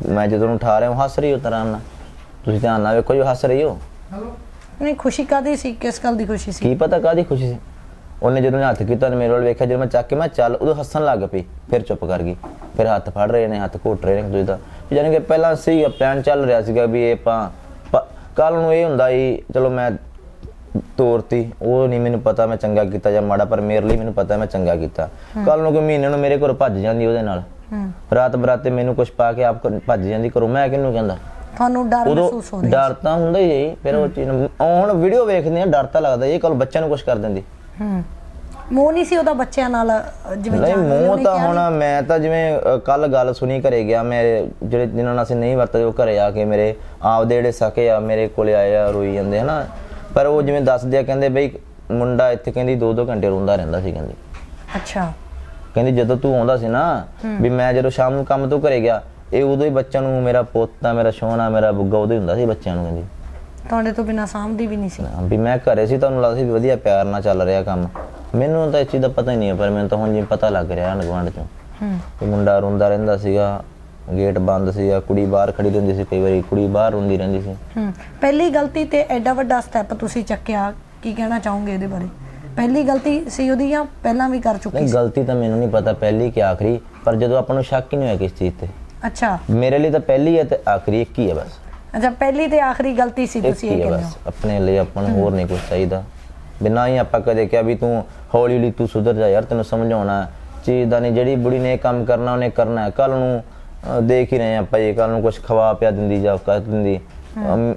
ਮੈਂ ਜਦੋਂ ਉਠਾ ਰਿਹਾ ਹਾਂ ਹੱਸ ਰਹੀ ਹੋ ਤਰ੍ਹਾਂ ਨਾਲ। ਤੁਸੀਂ ਧਿਆਨ ਨਾਲ ਵੇਖੋ ਜੋ ਹੱਸ ਰਹੀ ਹੋ ਨਹੀਂ ਖੁਸ਼ੀ ਕਾਦੀ ਸੀ? ਕਿਸ ਗੱਲ ਦੀ ਖੁਸ਼ੀ ਸੀ? ਕੀ ਪਤਾ ਕਾਦੀ ਖੁਸ਼ੀ ਸੀ? ਉਹਨੇ ਜਦੋਂ ਹੱਥ ਕੀਤਾ ਮੇਰੇ ਵੱਲ ਵੇਖਿਆ ਜਦੋਂ ਮੈਂ ਚੱਕ ਕੇ ਮੈਂ ਚੱਲ ਉਦੋਂ ਹੱਸਣ ਲੱਗ ਪਈ। ਫਿਰ ਚੁੱਪ ਕਰ ਗਈ। ਫਿਰ ਹੱਥ ਫੜ ਰਹੇ ਨੇ ਹੱਥ ਘੋਟ ਰਹੇ ਨੇ ਦੂਜੇ ਦਾ। ਯਾਨੀ ਕਿ ਪਹਿਲਾਂ ਸੀ ਪਲਾਨ ਚੱਲ ਰਿਹਾ ਸੀਗਾ ਵੀ ਇਹ ਆਪਾਂ ਕੱਲ ਨੂੰ ਇਹ ਹੁੰਦਾ ਹੀ ਚਲੋ ਮੈਂ ਤੋਰਤੀ ਉਹ ਨਹੀਂ ਮੈਨੂੰ ਪਤਾ ਮੈਂ ਚੰਗਾ ਕੀਤਾ ਜਾਂ ਮਾੜਾ ਪਰ ਮੇਰੇ ਲਈ ਮੈਨੂੰ ਪਤਾ ਮੈਂ ਚੰਗਾ ਕੀਤਾ। ਕੱਲ ਨੂੰ ਕਿ ਮਹੀਨੇ ਨੂੰ ਮੇਰੇ ਕੋਲ ਭੱਜ ਜਾਂਦੀ ਉਹਦੇ ਨਾਲ। ਰਾਤ ਬਰਾਤੇ ਮੈਨੂੰ ਕੁਝ ਪਾ ਕੇ ਆਪ ਭੱਜ ਜਾਂਦੀ ਕਰੋ ਮੈਂ ਕਿਹਨੂੰ ਕਹਿੰਦਾ? ਤੁਹਾਨੂੰ ਡਰ ਮਹਿਸੂਸ ਹੋ ਰਿਹਾ ਡਰ ਤਾਂ ਹੁੰਦਾ ਹੀ ਫਿਰ ਉਹ ਚੀਜ਼ ਹੁਣ ਵੀਡੀਓ ਵੇਖਦੇ ਆ ਡਰ ਤਾਂ ਲੱਗਦਾ ਇਹ ਕੱਲ ਬੱਚਿਆਂ ਨੂੰ ਕੁਝ ਕਰ ਦਿੰਦੀ। ਹੂੰ ਮੋਹ ਨਹੀਂ ਸੀ ਉਹਦਾ ਬੱਚਿਆਂ ਨਾਲ ਜਿਵੇਂ ਨਹੀਂ ਮੂੰਹ ਤਾਂ ਹੁਣ ਮੈਂ ਤਾਂ ਜਿਵੇਂ ਕੱਲ ਗੱਲ ਸੁਣੀ ਘਰੇ ਗਿਆ ਮੈਂ ਜਿਹੜੇ ਜਿਨ੍ਹਾਂ ਨਾਲ ਅਸੀਂ ਨਹੀਂ ਵਰਤਦੇ ਉਹ ਘਰੇ ਆ ਕੇ ਮੇਰੇ ਆਪਦੇ ਜਿਹੜੇ ਸਕੇ ਆ ਮੇਰੇ ਕੋਲੇ ਆਏ ਆ ਰੋਈ ਜਾਂਦੇ ਹਨਾ? ਪਰ ਉਹ ਜਿਵੇਂ ਦੱਸਦੇ ਆ ਕਹਿੰਦੇ ਬਈ ਮੁੰਡਾ ਇੱਥੇ ਕਹਿੰਦੀ 2-2 ਘੰਟੇ ਰੋਂਦਾ ਰਹਿੰਦਾ ਸੀ ਕਹਿੰਦੀ। ਅੱਛਾ। ਕਹਿੰਦੀ ਜਦੋਂ ਤੂੰ ਆਉਂਦਾ ਸੀ ਨਾ ਵੀ ਮੈਂ ਜਦੋਂ ਸ਼ਾਮ ਨੂੰ ਕੰਮ ਤੋਂ ਘਰੇ ਗਿਆ ਇਹ ਉਦੋਂ ਹੀ ਬੱਚਿਆਂ ਨੂੰ ਮੇਰਾ ਪੋਤਾ ਮੇਰਾ ਸੋਹਣਾ ਮੇਰਾ ਬੁੱਗਾ ਉਦੋਂ ਹੀ ਹੁੰਦਾ ਸੀ ਬੱਚਿਆਂ ਨੂੰ ਕਹਿੰਦੀ। ਤੁਹਾਡੇ ਤੋਂ ਬਿਨਾ ਸਾਂਭਦੀ ਵੀ ਨਹੀਂ ਸੀ। ਵੀ ਮੈਂ ਘਰੇ ਸੀ ਤੁਹਾਨੂੰ ਲੱਗਦਾ ਸੀ ਵੀ ਵਧੀਆ ਪਿਆਰ ਨਾਲ ਚੱਲ ਰਿਹਾ ਕੰਮ। ਮੈਨੂੰ ਤਾਂ ਇਸ ਚੀਜ਼ ਦਾ ਪਤਾ ਹੀ ਨਹੀਂ ਹੈ ਪਰ ਮੈਨੂੰ ਤਾਂ ਹੁਣ ਜਿਵੇਂ ਪਤਾ ਲੱਗ ਰਿਹਾ ਨਗਵਾਂਡ ਚੋਂ। ਹੂੰ। ਕਿ ਮੁੰਡਾ ਰੋਂਦਾ ਰਹਿੰਦਾ ਸੀਗਾ ਗੇਟ ਬੰਦ ਸੀਗਾ ਕੁੜੀ ਬਾਹਰ ਖੜੀ ਰਹਿੰਦੀ ਸੀ ਕਈ ਵਾਰੀ ਕੁੜੀ ਬਾਹਰ ਰੋਂਦੀ ਰਹਿੰਦੀ ਸੀ। ਹੂੰ। ਪਹਿਲੀ ਗਲਤੀ ਤੇ ਐਡਾ ਵੱਡਾ ਸਟੈਪ ਤੁਸੀਂ ਚੱਕਿਆ ਕੀ ਕਹਿਣਾ ਚਾਹੋਗੇ ਇਹਦੇ ਬਾਰੇ? ਪਹਿਲੀ ਗਲਤੀ ਸੀ ਉਹਦੀ ਜਾਂ ਪਹਿਲਾਂ ਵੀ ਕਰ ਚੁੱਕੀ ਨਹੀਂ ਸੀ? ਗਲਤੀ ਤਾਂ ਮੈਨੂੰ ਨਹੀਂ ਪਤਾ ਪਹਿਲੀ ਕਿ ਆਖਰੀ ਪਰ ਜਦੋਂ ਆਪਾਂ ਨੂੰ ਸ਼ੱਕ ਹੀ ਨਹੀਂ ਹੋਇਆ ਕਿਸ ਚੀਜ਼ ਤੇ। ਅੱਛਾ। ਮੇਰੇ ਲਈ ਤਾਂ ਪਹਿਲੀ ਹੈ ਤੇ ਆਖਰੀ ਇੱਕ ਹੀ ਹੈ ਬਸ। ਅੱਛਾ ਪਹਿਲੀ ਤੇ ਆਖਰੀ ਗਲਤੀ ਸੀ ਤੁਸੀਂ ਹੀ ਇਹ ਹੈ ਕਹਿੰਦੇ ਬਸ ਆਪਣੇ ਲਈ ਆਪਾਂ ਨੂੰ ਹੋਰ ਨਹੀਂ ਕੁਝ ਚਾਹੀਦਾ। ਬਿਨਾਂ ਹੀ ਆਪਾਂ ਕਦੇ ਕਿਹਾ ਵੀ ਤੂੰ ਹੌਲੀ ਹੌਲੀ ਤੂੰ ਸੁਧਰ ਜਾ ਯਾਰ ਤੈਨੂੰ ਸਮਝਾਉਣਾ ਹੈ। ਚੀਜ਼ ਦਾ ਨਹੀਂ ਜਿਹੜੀ ਬੁੜੀ ਨੇ ਕੰਮ ਕਰਨਾ ਉਹਨੇ ਕਰਨਾ ਹੈ। ਕੱਲ ਨੂੰ ਦੇਖ ਹੀ ਰਹੇ ਆਪਾਂ ਇਹ ਕੱਲ ਨੂੰ ਕੁਝ ਖਵਾ ਪਿਆ ਦਿੰਦੀ ਜਾਂ ਕਰ ਦਿੰਦੀ।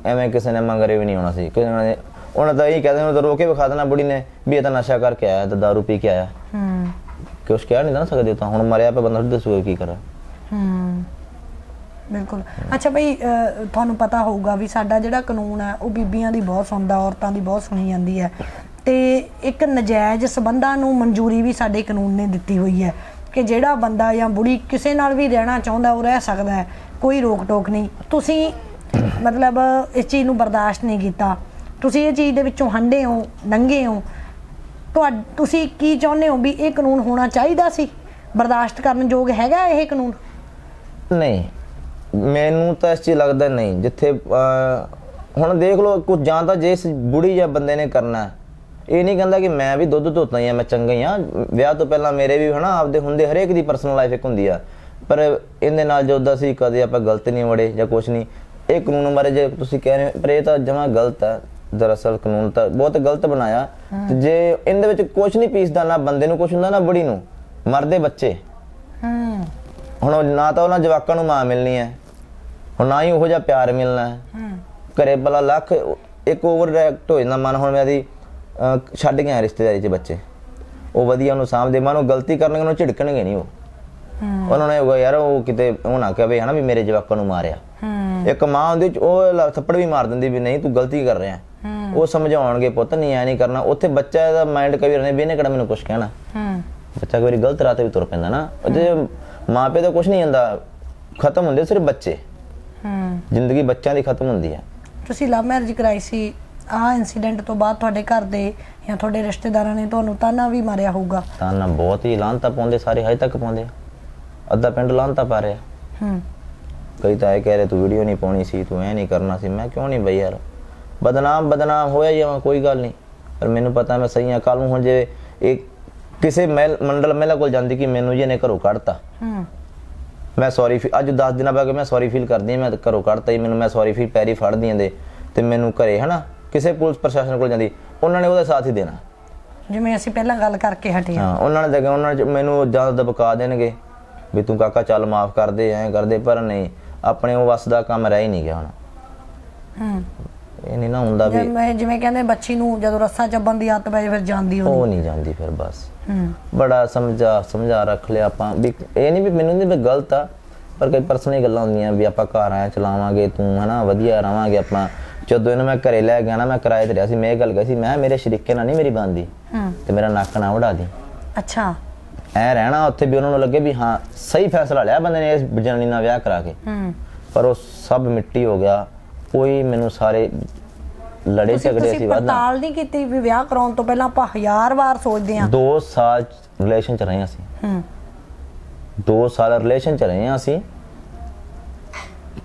ਐਵੇਂ ਕਿਸੇ ਨੇ ਮੰਗਰੇ ਵੀ ਨਹੀਂ ਆਉਣਾ ਸੀ। ਕਿਸੇ ਨੇ ਉਹਨਾਂ ਤਾਂ ਇਹ ਕਹਿੰਦੇ ਉਹਨੂੰ ਤਾਂ ਰੋ ਕੇ ਵਿਖਾ ਦੇਣਾ ਬੁੜੀ ਨੇ ਵੀ ਇਹ ਤਾਂ ਨਸ਼ਾ ਕਰਕੇ ਆਇਆ ਤਾਂ ਦਾਰੂ ਪੀ ਕੇ ਆਇਆ। ਹੂੰ। ਕੁਛ ਕਹਿ ਨਹੀਂ ਨਾ ਸਕਦੇ ਤਾਂ। ਹੁਣ ਮਰਿਆ ਪਿਆ ਬੰਦਾ ਦੱਸੂਗਾ ਕੀ ਕਰਾਂ। ਹੂੰ। ਬਿਲਕੁਲ। ਅੱਛਾ ਬਈ ਤੁਹਾਨੂੰ ਪਤਾ ਹੋਊਗਾ ਵੀ ਸਾਡਾ ਜਿਹੜਾ ਕਾਨੂੰਨ ਹੈ, ਉਹ ਬੀਬੀਆਂ ਦੀ ਬਹੁਤ ਸੁਣਦਾ, ਔਰਤਾਂ ਦੀ ਬਹੁਤ ਸੁਣੀ ਜਾਂਦੀ ਹੈ। ਤੇ ਇੱਕ ਨਜਾਇਜ਼ ਸਬੰਧਾਂ ਨੂੰ ਮਨਜ਼ੂਰੀ ਵੀ ਸਾਡੇ ਕਾਨੂੰਨ ਨੇ ਦਿੱਤੀ ਹੋਈ ਹੈ ਕਿ ਜਿਹੜਾ ਬੰਦਾ ਜਾਂ ਬੁੜੀ ਕਿਸੇ ਨਾਲ ਵੀ ਰਹਿਣਾ ਚਾਹੁੰਦਾ, ਉਹ ਰਹਿ ਸਕਦਾ ਹੈ। ਕੋਈ ਰੋਕ ਟੋਕ ਨਹੀਂ। ਤੁਸੀਂ ਮਤਲਬ ਇਸ ਚੀਜ਼ ਨੂੰ ਬਰਦਾਸ਼ਤ ਨਹੀਂ ਕੀਤਾ। ਤੁਸੀਂ ਇਹ ਚੀਜ਼ ਦੇ ਵਿੱਚੋਂ ਹੰਡੇ ਹੋ, ਨੰਗੇ ਹੋ। ਤੁਹਾ ਤੁਸੀਂ ਕੀ ਚਾਹੁੰਦੇ ਹੋ ਵੀ ਇਹ ਕਾਨੂੰਨ ਹੋਣਾ ਚਾਹੀਦਾ ਸੀ? ਬਰਦਾਸ਼ਤ ਕਰਨ ਯੋਗ ਹੈਗਾ ਇਹ ਕਾਨੂੰਨ? ਨਹੀਂ। ਮੈਨੂੰ ਤਾਂ ਇਸ ਚੀਜ਼ ਲੱਗਦਾ ਨਹੀਂ ਜਿੱਥੇ ਹੁਣ ਦੇਖ ਲਓ ਕੁਝ ਜਾਂ ਤਾਂ ਜੇ ਇਸ ਬੁੜੀ ਜਾਂ ਬੰਦੇ ਨੇ ਕਰਨਾ ਇਹ ਨਹੀਂ ਕਹਿੰਦਾ ਕਿ ਮੈਂ ਵੀ ਦੁੱਧ ਧੋਤਾ ਹੀ ਆ ਮੈਂ ਚੰਗਾ ਹੀ ਆ। ਵਿਆਹ ਤੋਂ ਪਹਿਲਾਂ ਮੇਰੇ ਵੀ ਹਨਾ ਆਪਦੇ ਹੁੰਦੇ ਹਰੇਕ ਦੀ ਪਰਸਨਲ ਲਾਈਫ ਇੱਕ ਹੁੰਦੀ ਆ। ਪਰ ਇਹਦੇ ਨਾਲ ਜੋ ਦਾ ਸੀ ਕਦੇ ਆਪਾਂ ਗਲਤ ਨਹੀਂ ਵੜੇ ਜਾਂ ਕੁਝ ਨਹੀਂ। ਇਹ ਕਾਨੂੰਨ ਬਾਰੇ ਜੇ ਤੁਸੀਂ ਕਹਿ ਰਹੇ ਹੋ ਪਰ ਇਹ ਤਾਂ ਜਮਾ ਗਲਤ ਹੈ ਦਰਅਸਲ ਕਾਨੂੰਨ ਤਾਂ ਬਹੁਤ ਗਲਤ ਬਣਾਇਆ। ਤੇ ਜੇ ਇਹਦੇ ਵਿੱਚ ਕੁਝ ਨਹੀਂ ਪੀਸਦਾ ਨਾ ਬੰਦੇ ਨੂੰ ਕੁਝ ਹੁੰਦਾ ਨਾ ਬੁੜੀ ਨੂੰ ਮਰਦੇ ਬੱਚੇ। ਹੂੰ। ਹੁਣ ਨਾ ਤਾਂ ਉਹਨਾਂ ਜਵਾਕਾਂ ਨੂੰ ਮਾਂ ਮਿਲਣੀ ਹੈ। ਹੁਣ ਨਾ ਹੀ ਉਹੋ ਜਿਹਾ ਪਿਆਰ ਮਿਲਣਾ। ਹੈ। ਹੂੰ ਘਰੇ ਭਲਾ ਲੱਖ ਇੱਕ ਓਵਰ ਰਿਐਕਟ ਹੋ ਜਾਂਦਾ। ਮਨ ਹੁਣ ਮੈਂ ਦੀ ਛੱਡ ਗਿਆ ਰਿਸ਼ਤੇਦਾਰੀ 'ਚ ਬੱਚੇ। ਉਹ ਵਧੀਆ ਉਹਨੂੰ ਸਾਂਭਦੇ। ਮਨ ਉਹ ਗਲਤੀ ਕਰਨਗੇ ਉਹਨੂੰ ਝਿੜਕਣਗੇ ਨਹੀਂ ਉਹ। ਹੂੰ। ਉਹਨਾਂ ਨੇ ਹੋਗਾ ਯਾਰ ਉਹ ਕਿਤੇ ਉਹ ਨਾ ਕਹੇ ਹਨਾ ਵੀ ਮੇਰੇ ਜਵਾਕਾਂ ਨੂੰ ਮਾਰਿਆ। ਹੂੰ। ਇੱਕ ਮਾਂ ਹੁੰਦੀ ਉਹ ਥੱਪੜ ਵੀ ਮਾਰ ਦਿੰਦੀ ਵੀ ਨਹੀਂ ਤੂੰ ਗਲਤੀ ਕਰ ਰਿਹਾ। ਉਹ ਸਮਝਾਉਣਗੇ ਪੁੱਤ ਨਹੀਂ ਐ ਨਹੀਂ ਕਰਨਾ। ਉੱਥੇ ਬੱਚਾ ਦਾ ਮਾਈਂਡ ਕਈ ਵਾਰ ਨੇ ਵੀ ਇਹਨੇ ਕਿਹੜਾ ਮੈਨੂੰ ਕੁਝ ਕਹਿਣਾ? ਹੂੰ। ਬੱਚਾ ਕੋਈ ਵਾਰੀ ਗਲਤ ਰਾਹ ਤੇ ਵੀ ਤੁਰ ਪੈਂਦਾ ਨਾ। ਉਹ ਜੇ ਮਾਪੇ ਦਾ ਕੁਝ ਨਹੀਂ ਹੁੰਦਾ। ਖਤਮ ਹੁੰਦੇ ਸਿਰਫ ਬੱਚੇ। ਹੂੰ। ਜ਼ਿੰਦਗੀ ਬੱਚਿਆਂ ਦੀ ਖਤਮ ਹੁੰਦੀ ਹੈ। ਤੁਸੀਂ ਲਵ ਮੈਰਿਜ ਕਰਾਈ ਸੀ ਆਹ ਇਨਸੀਡੈਂਟ ਤੋਂ ਬਾਅਦ ਤੁਹਾਡੇ ਘਰ ਦੇ ਜਾਂ ਤੁਹਾਡੇ ਰਿਸ਼ਤੇਦਾਰਾਂ ਨੇ ਤੁਹਾਨੂੰ ਤਾਨਾ ਵੀ ਮਾਰਿਆ ਹੋਊਗਾ। ਤਾਂ ਨਾ ਬਹੁਤ ਹੀ ਲਾਂਤਾ ਪਾਉਂਦੇ ਸਾਰੇ ਹਜੇ ਤੱਕ ਪਾਉਂਦੇ। ਆ ਅੱਧਾ ਪਿੰਡ ਲਾਂਤਾ ਪਾ ਰਿਹਾ। ਹੂੰ। ਕਈ ਤਾਂ ਇਹ ਕਹਿ ਰਹੇ ਤੂੰ ਵੀਡੀਓ ਨਹੀਂ ਪਾਉਣੀ ਸੀ ਤੂੰ ਐ ਨਹੀਂ ਕਰਨਾ ਸੀ। ਮੈਂ ਕਿਉਂ ਨਹੀਂ ਬਈ ਯਾਰ? ਬਦਨਾਮ ਬਦਨਾਮ ਹੋਇਆ ਜਾਵਾਂ ਕੋਈ ਗੱਲ ਨਹੀਂ। ਪਰ ਮੈਨੂੰ ਪਤਾ ਮੈਂ ਸਹੀ ਆ ਕੱਲ ਨੂੰ ਹੁਣ ਜੇ ਇਹ ਕਿਸੇ ਮੰਡਲ ਮਹਿਲਾ ਕੋਲ ਜਾਂਦੀ ਕਿ ਮੈਨੂੰ ਜੀ ਇਹਨੇ ਘਰੋਂ ਕੱਢਤਾ। ਹੂੰ। ਮੈਂ ਸੌਰੀ ਅੱਜ 10 ਦਿਨਾਂ ਬਾਅਦ ਮੈਂ ਸੌਰੀ ਫੀਲ ਕਰਦੀ ਮੈਂ ਘਰੋਂ ਕੱਢਤਾ ਹੀ ਮੈਨੂੰ ਮੈਂ ਸੌਰੀ ਫੀਲ ਪੈਰੀ ਫੜਦੀ ਆਂ ਦੇ ਤੇ ਮੈਨੂੰ ਘਰੇ ਹਨਾ ਕਿਸੇ ਪੁਲਿਸ ਪ੍ਰਸ਼ਾਸਨ ਕੋਲ ਜਾਂਦੀ ਉਹਨਾਂ ਨੇ ਉਹਦਾ ਸਾਥ ਹੀ ਦੇਣਾ। ਜਿਵੇਂ ਅਸੀਂ ਪਹਿਲਾਂ ਗੱਲ ਕਰਕੇ ਹਟੇ ਹਾਂ। ਉਹਨਾਂ ਨੇ ਦੇਖਿਆ ਉਹਨਾਂ ਨੇ ਮੈਨੂੰ ਜ਼ਿਆਦਾ ਦਬਕਾ ਦੇਣਗੇ ਵੀ ਤੂੰ ਕਾਕਾ ਚੱਲ ਮਾਫ ਕਰ ਦੇ ਐਂ ਕਰਦੇ ਪਰ ਨਹੀਂ ਆਪਣੇ ਉਹ ਵਸ ਦਾ ਕੰਮ ਰਹਿ ਹੀ ਨਹੀਂ ਗਿਆ ਹੁਣ। ਹੂੰ। ਇਹ ਨਹੀਂ ਨਾ ਹੁੰਦਾ ਵੀ ਜਿਵੇਂ ਕਹਿੰਦੇ ਬੱਚੀ ਨੂੰ ਜਦੋਂ ਰੱਸਾ ਚੱਬਣ ਦੀ ਆਦਤ ਪੈ ਜਾਏ ਫਿਰ ਜਾਂਦੀ ਉਹ ਨਹੀਂ ਜਾਂਦੀ ਫਿਰ ਬਸ। ਬੜਾ ਸਮਝਾ ਸਮਝਾ ਰੱਖ ਲਿਆ ਆਪਾਂ ਵੀ ਇਹ ਨਹੀਂ ਵੀ ਮੈਨੂੰ ਨਹੀਂ ਵੀ ਗਲਤ ਆ ਪਰ ਕਈ ਪਰਸਨਲ ਗੱਲਾਂ ਹੁੰਦੀਆਂ ਵੀ ਆਪਾਂ ਘਰ ਆਇਆ ਚਲਾਵਾਂਗੇ ਤੂੰ ਹਨਾ ਵਧੀਆ ਰਵਾਂਗੇ ਆਪਾਂ। ਜਦੋਂ ਇਹਨੂੰ ਮੈਂ ਘਰੇ ਲੈ ਗਿਆ ਨਾ ਮੈਂ ਕਿਰਾਏ ਤੇ ਰਿਹਾ ਸੀ ਮੈਂ ਇਹ ਗੱਲ ਕਹੀ ਸੀ ਮੈਂ ਮੇਰੇ ਸ਼ਰੀਕੇ ਨਾਲ ਨਹੀਂ ਮੇਰੀ ਬੰਦੀ ਤੇ ਮੇਰਾ ਨੱਕ ਨਾ ਵੜਾ ਦੀ। ਅੱਛਾ। ਐ ਰਹਿਣਾ ਉੱਥੇ ਵੀ ਉਹਨਾਂ ਨੂੰ ਲੱਗੇ ਵੀ ਹਾਂ ਸਹੀ ਫੈਸਲਾ ਲਿਆ ਬੰਦੇ ਨੇ ਇਸ ਜਨਾਨੀ ਨਾਲ ਵਿਆਹ ਕਰਾ ਕੇ। ਹੂੰ। ਪਰ ਉਹ ਸਭ ਮਿੱਟੀ ਹੋ ਗਿਆ ਕੋਈ ਮੈਨੂੰ ਸਾਰੇ ਲੜੇ ਝਗੜੇ ਸੀ ਵਾਦਾ ਪੜਤਾਲ ਨਹੀਂ ਕੀਤੀ ਵੀ ਵਿਆਹ ਕਰਾਉਣ ਤੋਂ ਪਹਿਲਾਂ ਆਪਾਂ ਹਜ਼ਾਰ ਵਾਰ ਸੋਚਦੇ ਹਾਂ। 2 ਸਾਲ ਰਿਲੇਸ਼ਨ ਚ ਰਹੇ ਅਸੀਂ। ਹੂੰ। 2 ਸਾਲ ਰਿਲੇਸ਼ਨ ਚ ਰਹੇ ਹਾਂ ਅਸੀਂ।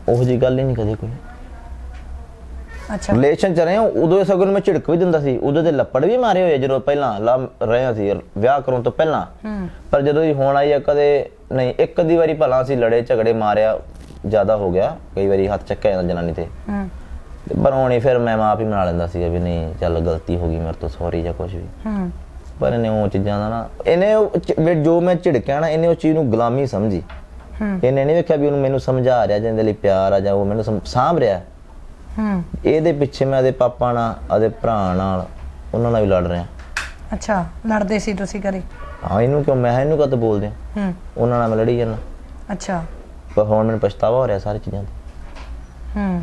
ਉਹ ਜੀ ਗੱਲ ਹੀ ਨਹੀਂ ਕਦੇ ਕੋਈ। ਅੱਛਾ। ਰਿਲੇਸ਼ਨ ਚ ਰਹੇ ਹਾਂ ਉਦੋਂ ਸਗਨ ਮੈਂ ਝਿੜਕ ਵੀ ਦਿੰਦਾ ਸੀ ਉਦੋਂ ਦੇ ਲੱਪੜ ਵੀ ਮਾਰੇ ਹੋਏ ਆ ਜਦੋਂ ਪਹਿਲਾਂ ਲਾ ਰਹੇ ਸੀ ਵਿਆਹ ਕਰਾਉਣ ਤੋਂ ਪਹਿਲਾਂ। ਹੂੰ। ਪਰ ਜਦੋਂ ਹੀ ਹੋਣ ਆਈ ਆ ਕਦੇ ਨਹੀਂ ਇੱਕ ਅੱਧੀ ਵਾਰੀ ਭਲਾ ਅਸੀਂ ਲੜੇ ਝਗੜੇ ਮਾਰਿਆ ਜ਼ਿਆਦਾ ਹੋ ਗਿਆ ਕਈ ਵਾਰੀ ਹੱਥ ਚੱਕਿਆ ਜਾਂਦਾ ਜਨਾਨੀ ਤੇ। ਹੂੰ। ਤੇ ਪਰ ਹੋਣੀ ਫਿਰ ਮੈਂ ਆਪ ਹੀ ਮਨਾ ਲੈਂਦਾ ਸੀਗਾ ਵੀ ਨਹੀਂ ਚੱਲ ਗਲਤੀ ਹੋ ਗਈ ਮੇਰੇ ਤੋਂ ਸੌਰੀ ਜਾਂ ਕੁਝ ਵੀ। ਹੂੰ। ਪਰ ਇਹਨੇ ਉਹ ਚੀਜ਼ਾਂ ਦਾ ਨਾ ਇਹਨੇ ਉਹ ਚ- ਵੀ ਜੋ ਮੈਂ ਝਿੜਕਿਆ ਨਾ ਇਹਨੇ ਉਹ ਚੀਜ਼ ਨੂੰ ਗੁਲਾਮੀ ਸਮਝੀ। ਹੂੰ। ਇਹਨੇ ਨਹੀਂ ਵੇਖਿਆ ਵੀ ਉਹਨੂੰ ਮੈਨੂੰ ਸਮਝਾ ਰਿਹਾ ਜਾਂ ਇਹਦੇ ਲਈ ਪਿਆਰ ਆ ਜਾਂ ਉਹ ਮੈਨੂੰ ਸਮ- ਸਾਂਭ ਰਿਹਾ। ਹੂੰ। ਇਹਦੇ ਪਿੱਛੇ ਮੈਂ ਇਹਦੇ ਪਾਪਾ ਨਾਲ ਆਦੇ ਭਰਾ ਨਾਲ ਉਹਨਾਂ ਨਾਲ ਵੀ ਲੜ ਰਿਹਾ। ਅੱਛਾ ਲੜਦੇ ਸੀ ਤੁਸੀਂ ਕਰੇ ਹਾਂ ਇਹਨੂੰ ਕਿਉਂ ਮੈਂ ਇਹਨੂੰ ਕਦ ਬੋਲਦੇ ਹੂੰ? ਉਹਨਾਂ ਨਾਲ ਮੈਂ ਲੜੀ ਜਾਂਦਾ। ਅੱਛਾ। ਪਰ ਹੁਣ ਮੈਨੂੰ ਪਛਤਾਵਾ ਹੋ ਰਿਹਾ ਸਾਰੀ ਚੀਜ਼ਾਂ ਦਾ ਹੂੰ।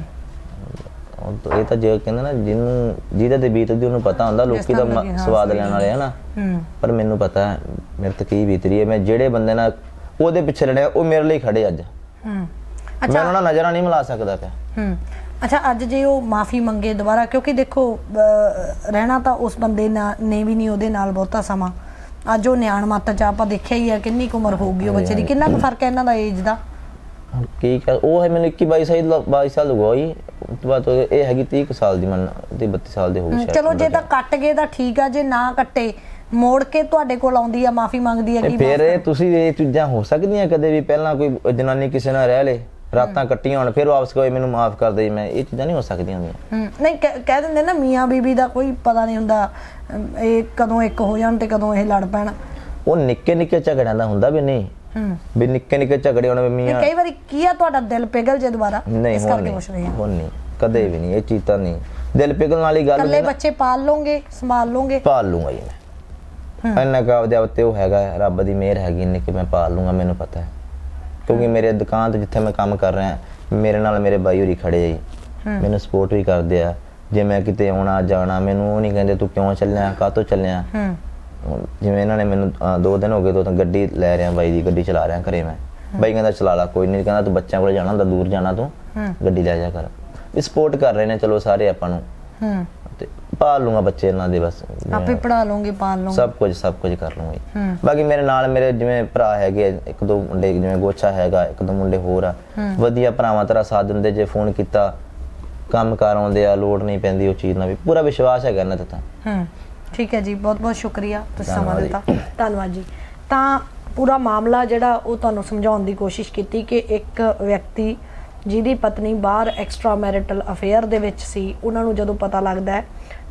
ਉਹ ਤਾਂ- ਇਹ ਤਾਂ ਜੇ ਕਹਿੰਦਾ ਨਾ ਜਿਹਨੂੰ ਜਿਹਦੇ ਤੇ ਬੀਤਦੀ ਉਹਨੂੰ ਪਤਾ ਹੁੰਦਾ ਲੋਕੀ ਮ- ਹਾਂ, ਸਵਾਦ ਲੈਣ ਵਾਲੇ ਆ ਨਾ। ਹੂੰ। ਪਰ ਮੈਨੂੰ ਪਤਾ ਮੇਰੇ ਤੇ ਕੀ ਬੀਤ ਰਹੀ ਹੈ ਮੈਂ ਜਿਹੜੇ ਬੰਦੇ ਨਾਲ ਉਹਦੇ ਪਿੱਛੇ ਲੜਿਆ ਉਹ ਮੇਰੇ ਲਈ ਖੜੇ ਅੱਜ। ਹੂੰ। ਮੈਂ ਅੱਛਾ। ਉਹਨਾਂ ਨਾਲ ਨਜ਼ਰਾਂ ਨਹੀਂ ਮਿਲਾ ਸਕਦਾ ਪਿਆ। ਹੂੰ। ਅੱਛਾ ਅੱਜ ਜੇ ਉਹ ਮਾਫੀ ਮੰਗੇ ਦੁਬਾਰਾ ਕਿਉਂਕਿ ਦੇਖੋ ਰਹਿਣਾ ਤਾਂ ਉਸ ਬੰਦੇ ਨਾਲ ਨੇ ਵੀ ਨਹੀਂ ਉਹਦੇ ਨਾਲ ਬਹੁਤਾ ਸਮਾਂ। ਅੱਜ ਉਹ ਨਿਆਣ ਮੱਤ ਚ ਆਪਾਂ ਦੇਖਿਆ ਹੀ ਆ ਕਿੰਨੀ ਕੁ ਉਮਰ ਹੋਊਗੀ ਉਹ ਬੱਚੇ ਦੀ ਕਿੰਨਾ ਕੁ ਫ਼ਰਕ ਹੈ ਇਹਨਾਂ ਦਾ ਏਜ ਦਾ? ਕੀ ਕਰ ਉਹ ਹੈ ਮੈਨੂੰ 21 22 ਸਾਲ ਦਾ 22 ਸਾਲ ਹੋ ਗਈ ਉਸ ਤੋਂ ਬਾਅਦ ਇਹ ਹੈਗੀ 30 ਕੁ ਸਾਲ ਦੀ ਮਨ 30 32 ਸਾਲ ਦੇ ਹਮ, ਸ਼ਾਇਦ ਚਲੋ ਜੇ ਤਾਂ ਕੱਟ ਗਏ ਤਾਂ ਠੀਕ ਆ ਜੇ ਨਾ ਕੱਟੇ ਮੋੜ ਕੇ ਤੁਹਾਡੇ ਕੋਲ ਆਉਂਦੀ ਆ ਮਾਫੀ ਮੰਗਦੀ ਆ ਤੇ ਕਿ ਫਿਰ ਇਹ ਤੁਸੀਂ ਇਹ ਚੀਜ਼ਾਂ ਹੋ ਸਕਦੀਆਂ ਕਦੇ ਵੀ ਪਹਿਲਾਂ ਕੋਈ ਜਨਾਨੀ ਕਿਸੇ ਨਾਲ ਰਹਿ ਲੇ ਰਾਤਾਂ ਕੱਟੀਆਂ ਹੋਣ ਫਿਰ ਵਾਪਸ ਕੋਈ ਮੈਨੂੰ ਮਾਫ ਕਰ ਦੇ ਮੈਂ ਇਹ ਚੀਜ਼ਾਂ ਨਹੀਂ ਹੋ ਸਕਦੀਆਂ ਹੁੰਦੀਆਂ। ਨਹੀਂ ਕਹਿ ਦਿੰਦੇ ਨਾ ਮੀਆਂ ਬੀਬੀ ਦਾ ਕੋਈ ਪਤਾ ਨਹੀਂ ਹੁੰਦਾ ਇਹ ਕਦੋਂ ਇੱਕ ਹੋ ਜਾਣ ਤੇ ਕਦੋਂ ਇਹ ਲੜ ਪੈਣ। ਉਹ ਨਿੱਕੇ ਨਿੱਕੇ ਝਗੜਿਆਂ ਦਾ ਹੁੰਦਾ ਵੀ ਨਹੀਂ। ਹੂੰ ਵੀ ਨਿੱਕੇ ਨਿੱਕੇ ਝਗੜੇ ਹੋਣ ਵੀ ਮੀਆਂ ਕਈ ਵਾਰੀ ਕੀ ਆ ਤੁਹਾਡਾ ਦਿਲ ਪਿਘਲ ਜੇ ਦੁਬਾਰਾ? ਇਸ ਕਰਕੇ ਪੁੱਛ ਰਹੀ ਨਹੀਂ ਹਾਂ। ਹੁਣ ਨਹੀਂ। ਕਦੇ ਵੀ ਨਹੀਂ ਇਹ ਚੀਜ਼ ਤਾਂ ਨਹੀਂ। ਦਿਲ ਪਿਘਲਣ ਵਾਲੀ ਗੱਲ ਨਹੀਂ ਨਾ, ਬੱਚੇ ਪਾਲ ਲੋਗੇ ਸੰਭਾਲ ਲੋਗੇ? ਪਾਲ ਲੂੰਗਾ ਜੀ ਮੈਂ। ਇੰਨਾ ਕਾ ਆਪਦੇ ਆਪ ਤੇ ਉਹ ਹੈਗਾ ਰੱਬ ਦੀ ਮਿਹਰ ਹੈਗੀ ਇੰਨੀ ਕਿ ਮੈਂ ਪਾਲ ਲੂੰਗਾ ਮੈਨੂੰ ਪਤਾ ਹੈ। ਕਿਉਂਕਿ ਮੇਰੇ ਦੁਕਾਨ ਤੇ ਜਿੱਥੇ ਮੈਂ ਕੰਮ ਕਰ ਰਿਹਾ ਮੇਰੇ ਨਾਲ ਮੇਰੇ ਬਾਈ ਹੋਰੀ ਖੜੇ ਆ ਜੀ। ਮੈਨੂੰ ਸਪੋਰਟ ਵੀ ਕਰਦੇ ਆ। ਜੇ ਮੈਂ ਕਿਤੇ ਆਉਣਾ ਜਾਣਾ ਮੈਨੂੰ ਉਹ ਨਹੀਂ ਕਹਿੰਦੇ ਤੂੰ ਕਿਉਂ ਚੱਲਿਆ ਕਾਹਤੋਂ ਚੱਲਿਆ? ਹੂੰ। ਹੁਣ ਜਿਵੇਂ ਇਹਨਾਂ ਨੇ ਮੈਨੂੰ ਦੋ ਦਿਨ ਹੋ ਗਏ ਦੋ ਤਾਂ ਗੱਡੀ ਲੈ ਰਿਹਾ ਬਾਈ ਦੀ ਗੱਡੀ ਚਲਾ ਰਿਹਾ ਘਰੇ ਮੈਂ। ਬਾਈ ਕਹਿੰਦਾ ਚਲਾ ਲਾ ਕੋਈ ਨਹੀਂ ਕਹਿੰਦਾ ਤੂੰ ਬੱਚਿਆਂ ਕੋਲ ਜਾਣਾ ਹੁੰਦਾ ਦੂਰ ਜਾਣਾ ਤੂੰ। ਗੱਡੀ ਲੈ ਜਾ ਕਰ। ਵੀ ਸਪੋਰਟ ਕਰ ਰਹੇ ਨੇ ਚਲੋ ਸਾਰੇ ਆਪਾਂ ਨੂੰ। ਹੂੰ। ਤੇ ਪਾਲ ਲੂੰਗਾ ਬੱਚੇ ਇਹਨਾਂ ਦੇ ਬਸ। ਆਪੇ ਪੜਾ ਲੋਗੇ ਪਾਲ ਲੋਗੇ। ਸਭ ਕੁਝ ਸਭ ਕੁਝ ਕਰ ਲੂੰਗਾ। ਬਾਕੀ ਮੇਰੇ ਨਾਲ ਮੇਰੇ ਜਿਵੇਂ ਭਰਾ ਹੈਗੇ ਇੱਕ ਦੋ ਮੁੰਡੇ ਜਿਵੇਂ ਗੋਚਾ ਹੈਗਾ ਇੱਕ ਦੋ ਮੁੰਡੇ ਹੋਰ ਆ। ਵਧੀਆ ਭਰਾਵਾਂ ਤਰ੍ਹਾਂ ਸਾਥ ਦਿੰਦੇ ਜੇ ਫੋਨ ਕੀਤਾ ਕੰਮ ਕਾਰ ਆਉਂਦੇ ਆ ਲੋੜ ਨਹੀਂ ਪੈਂਦੀ ਉਹ ਚੀਜ਼ ਨਾਲ ਵੀ। ਪੂਰਾ ਵਿਸ਼ਵਾਸ ਹੈਗਾ ਇਹਨਾਂ ਤੇ ਤਾਂ। ਹੂੰ। ਠੀਕ ਹੈ ਜੀ ਬਹੁਤ ਬਹੁਤ ਸ਼ੁਕਰੀਆ ਤੁਸੀਂ ਸਮਾਂ ਦਿੱਤਾ। ਧੰਨਵਾਦ ਜੀ। ਤਾਂ ਪੂਰਾ ਮਾਮਲਾ ਜਿਹੜਾ ਉਹ ਤੁਹਾਨੂੰ ਸਮਝਾਉਣ ਦੀ ਕੋਸ਼ਿਸ਼ ਕੀਤੀ ਕਿ ਇੱਕ ਵਿਅਕਤੀ ਜਿਹਦੀ ਪਤਨੀ ਬਾਹਰ ਐਕਸਟਰਾ ਮੈਰਿਟਲ ਅਫੇਅਰ ਦੇ ਵਿੱਚ ਸੀ ਉਹਨਾਂ ਨੂੰ ਜਦੋਂ ਪਤਾ ਲੱਗਦਾ ਹੈ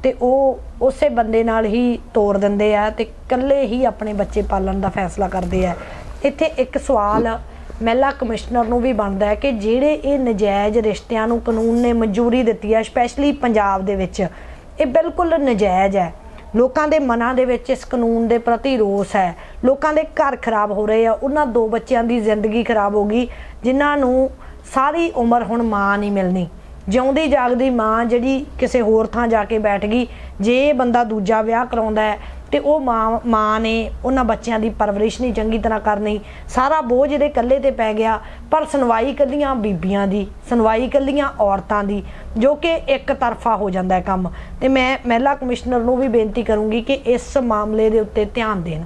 ਤੇ ਉਹ ਉਸੇ ਬੰਦੇ ਨਾਲ ਹੀ ਤੋਰ ਦਿੰਦੇ ਆ ਤੇ ਇਕੱਲੇ ਹੀ ਆਪਣੇ ਬੱਚੇ ਪਾਲਣ ਦਾ ਫੈਸਲਾ ਕਰਦੇ ਆ। ਇੱਥੇ ਇੱਕ ਸਵਾਲ ਮਹਿਲਾ ਕਮਿਸ਼ਨਰ ਨੂੰ ਵੀ ਬਣਦਾ ਹੈ ਕਿ ਜਿਹੜੇ ਇਹ ਨਜਾਇਜ਼ ਰਿਸ਼ਤਿਆਂ ਨੂੰ ਕਾਨੂੰਨ ਨੇ ਮਨਜ਼ੂਰੀ ਦਿੱਤੀ ਹੈ ਸਪੈਸ਼ਲੀ ਪੰਜਾਬ ਦੇ ਵਿੱਚ ਇਹ ਬਿਲਕੁਲ ਨਜਾਇਜ਼ ਹੈ। ਲੋਕਾਂ ਦੇ ਮਨਾਂ ਦੇ ਵਿੱਚ ਇਸ ਕਾਨੂੰਨ ਦੇ ਪ੍ਰਤੀ ਰੋਸ ਹੈ। ਲੋਕਾਂ ਦੇ ਘਰ ਖਰਾਬ ਹੋ ਰਹੇ ਆ। ਉਹਨਾਂ ਦੋ ਬੱਚਿਆਂ ਦੀ ਜ਼ਿੰਦਗੀ ਖਰਾਬ ਹੋ ਗਈ, ਜਿਨ੍ਹਾਂ ਨੂੰ ਸਾਰੀ ਉਮਰ ਹੁਣ ਮਾਂ ਨਹੀਂ ਮਿਲਣੀ। ਜਿਉਂਦੀ ਜਾਗਦੀ ਮਾਂ ਜਿਹੜੀ ਕਿਸੇ ਹੋਰ ਥਾਂ ਜਾ ਕੇ ਬੈਠ ਗਈ, ਜੇ ਬੰਦਾ ਦੂਜਾ ਵਿਆਹ ਕਰਾਉਂਦਾ ਹੈ ਤੇ ਉਹ ਮਾਂ ਮਾਂ ਨੇ ਉਹਨਾਂ ਬੱਚਿਆਂ ਦੀ ਪਰਵਰਿਸ਼ ਨਹੀਂ ਚੰਗੀ ਤਰ੍ਹਾਂ ਕਰਨੀ। ਸਾਰਾ ਬੋਝ ਇਹਦੇ ਇਕੱਲੇ ਤੇ ਪੈ ਗਿਆ, ਪਰ ਸੁਣਵਾਈ ਕੱਲੀਆਂ ਬੀਬੀਆਂ ਦੀ, ਸੁਣਵਾਈ ਕੱਲੀਆਂ ਔਰਤਾਂ ਦੀ, ਜੋ ਕਿ ਇੱਕ ਤਰਫਾ ਹੋ ਜਾਂਦਾ ਹੈ ਕੰਮ। ਤੇ ਮੈਂ ਮਹਿਲਾ ਕਮਿਸ਼ਨਰ ਨੂੰ ਵੀ ਬੇਨਤੀ ਕਰੂੰਗੀ ਕਿ ਇਸ ਮਾਮਲੇ ਦੇ ਉੱਤੇ ਧਿਆਨ ਦੇਣ।